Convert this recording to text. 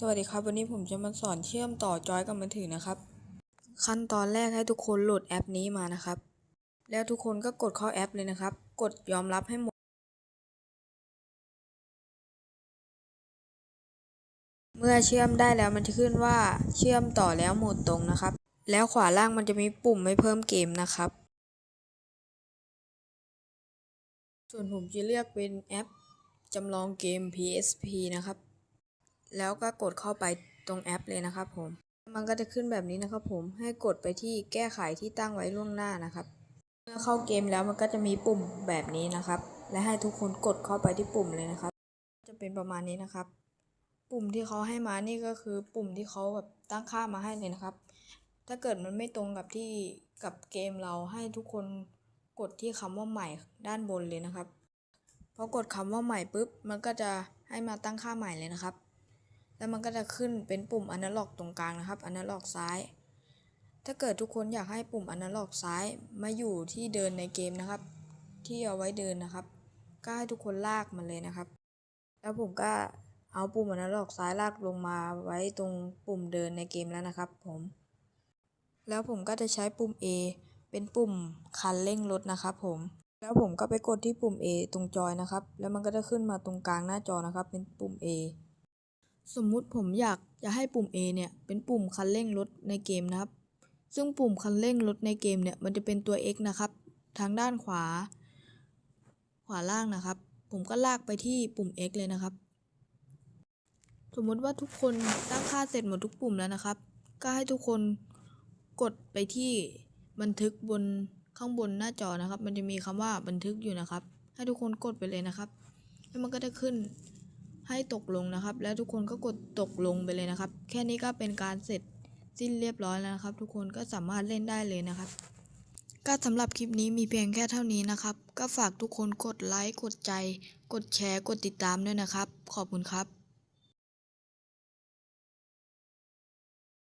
สวัสดีครับ วันนี้ผมจะมาสอนเชื่อมต่อจอยกับมือถือนะครับ ขั้นตอนแรกให้ทุกคนโหลดแอปนี้มานะครับ แล้วทุกคนก็กดเข้าแอปเลยนะครับ กดยอมรับให้หมด เมื่อเชื่อมได้แล้วมันจะขึ้นว่าเชื่อมต่อแล้วโหมดตรงนะครับ แล้วขวาล่างมันจะมีปุ่มไม่เพิ่มเกมนะครับ ส่วนผมจะเลือกเป็นแอปจำลองเกม PSP นะครับ แล้วก็กดเข้าไปตรงแอปเลยนะครับผม มันก็จะขึ้นแบบนี้นะครับผม ให้กดไปที่แก้ไขที่ตั้งไว้ล่วงหน้านะครับ เมื่อเข้าเกมแล้วมันก็จะมีปุ่มแบบนี้นะครับ และให้ทุกคนกดเข้าไปที่ปุ่มเลยนะครับ จะเป็นประมาณนี้นะครับ ปุ่มที่เขาให้มานี่ก็คือปุ่มที่เขาแบบตั้งค่ามาให้เลยนะครับ ถ้าเกิดมันไม่ตรงกับที่กับเกมเราให้ทุกคนกดที่คำว่าใหม่ด้านบนเลยนะครับ พอกดคำว่าใหม่ปุ๊บ มันก็จะให้มาตั้งค่าใหม่เลยนะครับ แล้วมันก็จะขึ้นเป็นปุ่มอนาล็อกตรงกลางนะครับอนาล็อกซ้าย ถ้าเกิดทุกคนอยากให้ปุ่มอนาล็อกซ้ายมาอยู่ที่เดินในเกมนะครับ ที่เอาไว้เดินนะครับ ก็ให้ทุกคนลากมันเลยนะครับ แล้วผมก็เอาปุ่มอนาล็อกซ้ายลากลงมาไว้ตรงปุ่มเดินในเกมแล้วนะครับ ผม แล้วผมก็จะใช้ปุ่ม A เป็นปุ่มคันเร่งรถนะครับ ผม แล้วผมก็ไปกดที่ปุ่ม A ตรงจอยนะครับ แล้วมันก็จะขึ้นมาตรงกลางหน้าจอนะครับ เป็นปุ่ม A สมมุติผมอยากจะให้ปุ่ม A เนี่ยเป็นปุ่มคันเร่งรถในเกมนะครับ ซึ่งปุ่มคันเร่งรถในเกมเนี่ยมันจะเป็นตัว X นะครับ ทางด้านขวา ขวาล่างนะครับ ผมก็ลากไปที่ปุ่ม X เลยนะครับ สมมติว่าทุกคนตั้งค่าเสร็จหมดทุกปุ่มแล้วนะครับ ก็ให้ทุกคนกดไปที่บันทึกบนข้างบนหน้าจอนะครับ มันจะมีคำว่าบันทึกอยู่นะครับ ให้ทุกคนกดไปเลยนะครับ แล้วมันก็จะขึ้น ให้ตกลงนะครับ แล้วทุกคนก็กดตกลงไปเลยนะครับ แค่นี้ก็เป็นการเสร็จสิ้นเรียบร้อยแล้วนะครับ ทุกคนก็สามารถเล่นได้เลยนะครับ ก็สำหรับคลิปนี้มีเพียงแค่เท่านี้นะครับ ก็ฝากทุกคนกดไลค์กดใจ กดแชร์ กดติดตามด้วยนะครับ ขอบคุณครับ